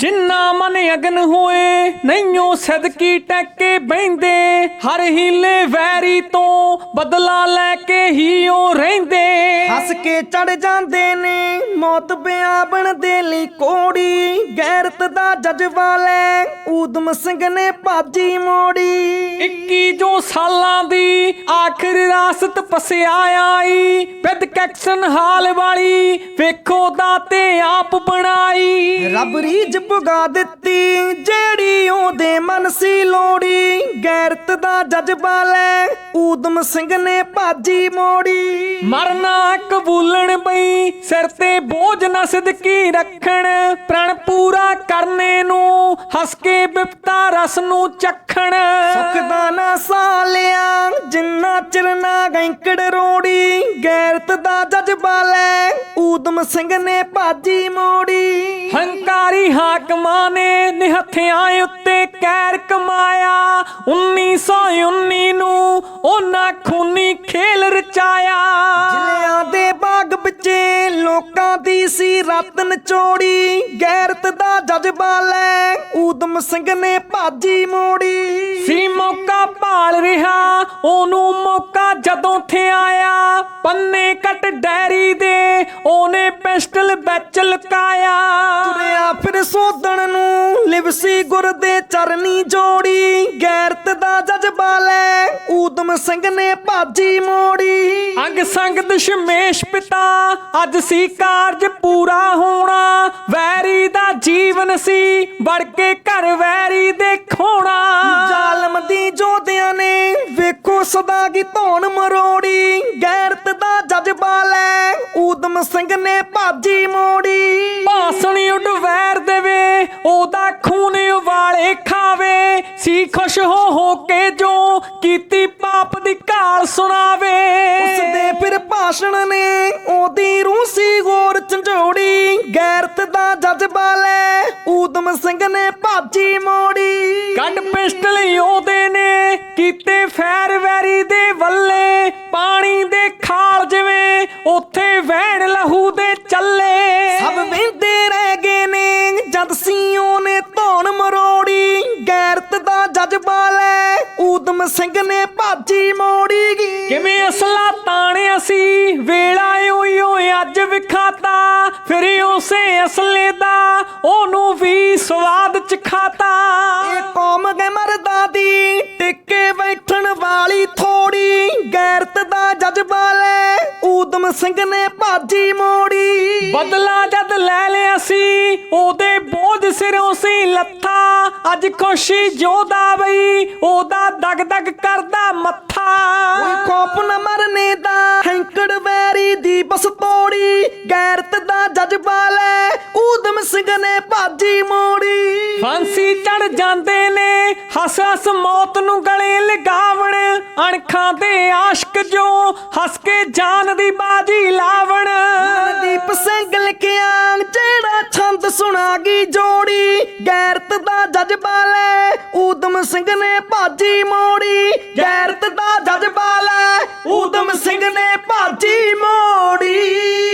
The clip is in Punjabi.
ਜਿੰਨਾ ਮਨ ਅਗਨ ਹੋਏ ਨਈਓ ਸਦਕੀ ਟੱਕੇ ਬੈਂਦੇ ਹਰ ਹੀਲੇ ਵੈਰੀ ਤੋਂ ਬਦਲਾ ਲੈ ਕੇ ਹੀ ਉਹ ਰਹਿੰਦੇ। ਹੱਸ ਕੇ ਚੜ ਜਾਂਦੇ ਨੇ ਮੌਤ ਬਿਆਬਣ ਦੇ ਲਈ ਕੋੜੀ। ਗੈਰਤ ਦਾ ਜਜ਼ਬਾ ਲੈ ਊਦਮ ਸਿੰਘ ਨੇ ਭਾਜੀ ਮੋੜੀ। 21 ਜੋ ਸਾਲਾਂ ਦੀ ਆਖਰ ਰਾਸਤ ਪਸਿਆ ਆਈ ਵਿਦ ਕੈਕਸ਼ਨ ਹਾਲ ਵਾਲੀ ਵੇਖੋ ਦਾਤੇ ਆਪ ਬਣਾਈ। ਰੱਬ ਰੀਝ ਪੁਗਾ ਦਿੱਤੀ, ਜਿਹੜੀ ਉਹਦੇ ਮਨ ਸੀ ਲੋੜੀ। ਗੈਰਤ ਦਾ ਜਜ਼ਬਾ ਲੈ ਊਦਮ ਸਿੰਘ ਨੇ ਭਾਜੀ ਮੋੜੀ। ਮਰਨਾ ਕਬੂਲਣ ਬਈ, ਸਿਰ ਤੇ ਬੋਝ ਨਾ ਸਿਦਕੀ ਰੱਖਣ। ਪ੍ਰਣ ਪੂਰਾ ਕਰਨੇ ਨੂੰ, ਹੱਸ ਕੇ ਬਿਪਤਾ ਰਸ ਨੂੰ ਚੱਖਣ। ਸੁੱਖ ਦਾ ਨਾ ਸਾਲਿਆ, ਜਿੰਨਾ ਚਿਰ ਨਾ ਗੈਂਕੜ ਰੋੜੀ। ਗੈਰਤ ਦਾ ਜਜ਼ਬਾ ਲੈ ਊਦਮ ਸਿੰਘ ਨੇ ਭਾਜੀ ਮੋੜੀ। ਹੰਕਾਰੀ ਹਾਕਮਾਂ ਨੇ ਨਿਹੱਥਿਆਂ ਉੱਤੇ ਕਹਿਰ ਕਮਾਇਆ। 1919 ਨੂੰ ਉਹਨਾਂ ਖੂਨੀ ਖੇਲ ਰਚਾਇਆ। ਜ਼ਿਲ੍ਹਿਆਂ ਦੇ ਬਾਗ ਵਿੱਚੇ ਲੋਕਾਂ ਦੀ ਸੀ ਰਤਨ ਚੋੜੀ। ਗੈਰਤ ਦਾ ਜਜ਼ਬਾ ਲੈ ਊਦਮ ਸਿੰਘ ਨੇ ਭਾਜੀ ਮੋੜੀ। ਸੀ ਮੌਕਾ ਭਾਲ ਰਿਹਾ ਉਹਨੂੰ ਮੌਕਾ ਜਦੋਂ ਥਿ ਆਇਆ। ਪੰਨੇ ਕੱਟ ਡੈਰੀ ਦੇ ਉਹਨੇ ਪਿਸਟਲ ਵਿੱਚ ਲੁਕਾਇਆ। ਤੁਰਿਆ ਫਿਰ ਸੋਧਣ ਨੂੰ ਲਿਵਸੀ ਗੁਰ ਦੇ ਚਰਨੀ ਜੋੜੀ, ਗੈਰਤ ਦਾ ਜਜ਼ਬਾ ਲੈ ਊਦਮ ਸਿੰਘ ਨੇ ਭਾਜੀ ਮੋੜੀ। ਸੰਗ ਦਸ਼ਮੇਸ਼ ਪਿਤਾ ਅੱਜ ਸੀ ਕਾਰਜ ਪੂਰਾ ਹੋਣਾ। ਵੈਰੀ ਦਾ ਜੀਵਨ ਸੀ ਵੜ ਕੇ ਘਰ ਵੈਰੀ ਦੇਖੋਣਾ। ਜ਼ਾਲਮ ਦੀ ਜੋਧਿਆਂ ਨੇ ਵੇਖੋ ਸਦਾ ਕੀ ਧੌਣ ਮਰੋੜੀ। ਗੈਰਤ ਦਾ ਜਜ਼ਬਾ ਲੈ ਊਦਮ ਸਿੰਘ ਨੇ ਭਾਜੀ ਮੋੜੀ। ਭਾਸਣ ਉੱਡ ਵੈਰ ਦੇਵੇ ਉਹਦਾ ਖੂਨ ਉਵਾਲੇ ਖਾਵੇ। ਸੀ ਖੁਸ਼ ਹੋ ਹੋ ਕੇ ਜੋ ਕੀਤੀ ਪਾਪ ਦੀ ਸੁਣਾਵੇ। ਉਸ ਦੇ ਫਿਰ ਭਾਸ਼ਣ ਨੇ ਉਹਦੀ ਰੂਸੀ ਗੋਰ ਝੰਜੋੜੀ। ਗੈਰਤ ਦਾ ਜਜ਼ਬਾ ਲੈ ਊਦਮ ਸਿੰਘ ਨੇ ਭਾਜੀ ਮੋੜੀ। ਕੱਢ ਪਿਸਟਲ ਉਹਦੇ ਨੇ ਕੀਤੇ ਫੈਰ ਵੈਰੀ ਦੇ ਵੱਲੇ। ਪਾਣੀ ਦੇ ਖਾਲ ਜਿਵੇਂ ਉੱਥੇ ਵਹਿਣ ਲਹੂ ਲੈ ਊਦਮ ਸਿੰਘ ਨੇ ਭਾਜੀ ਮੋੜੀ ਗੀ। ਕਿਵੇਂ ਅਸਲਾ ਤਾਣਿਆ ਸੀ? ਵੇਲਾ ਓਏ ਅੱਜ ਵਿਖਾਤਾ ਫਿਰ ਉਸੇ ਅਸਲੇ ਦਾ ਉਹਨੂੰ ਵੀ ਸਵਾਦ ਚ ਖਾਤਾ। ਇਹ ਕੌਮ ਗਏ ਮਰਦਾਂ ਦੀ ਟਿੱਕੇ ਬੈਠਣ ਵਾਲੀ ਥੋੜੀ ਗੈਰਤ ਦਾ ਜਜ਼ਬਾ ਲੈ ਊਦਮ ਸਿੰਘ ਨੇ ਭਾਜੀ ਮੋੜੀ। ਬਦਲਾ ਜਦ ਲੈ ਲਿਆ ਸੀ ਉਹਦੇ ਬੋਝ ਸਿਰੋਂ ਸੀ ਲੱਥਾ ਅੱਜ ਖੁਸ਼ੀ ਜੋਦਾ ਬਈ ਉਹਦਾ ਦਗ ਦਗ ਕਰਦਾ ਮੱਥਾ। ਕੋਈ ਖੋਪ ਨਾ ਮਰਨੇ ਦਾ ਹੈਂਕੜ ਵੈਰੀ ਦੀ ਬਸ ਤੋੜੀ। ਗੈਰਤ ਦਾ ਜਜ਼ਬਾ ਲੈ ਊਦਮ ਸਿੰਘ ਨੇ ਭਾਜੀ ਮੋੜੀ। ਫਾਂਸੀ ਚੜ ਜਾਂਦੇ ਨੇ ਹੱਸ ਹੱਸ ਮੌਤ ਨੂੰ ਗਲੇ ਲਗਾਵਣ। ਅਣਖਾਂ ਦੇ ਆਸ਼ਕ ਜੋ ਹੱਸ ਕੇ ਜਾਨ ਦੀ ਬਾਜੀ ਲਾਵਣ। ਦੀਪ ਸਿੰਘ ਸੁਣਾ ਗਈ ਜੋੜੀ, ਗੈਰਤ ਦਾ ਜਜ਼ਬਾ ਲੈ ਊਦਮ ਸਿੰਘ ਨੇ ਭਾਜੀ ਮੋੜੀ। ਗੈਰਤ ਦਾ ਜਜ਼ਬਾ ਲੈ ਊਦਮ ਸਿੰਘ ਨੇ ਭਾਜੀ ਮੋੜੀ।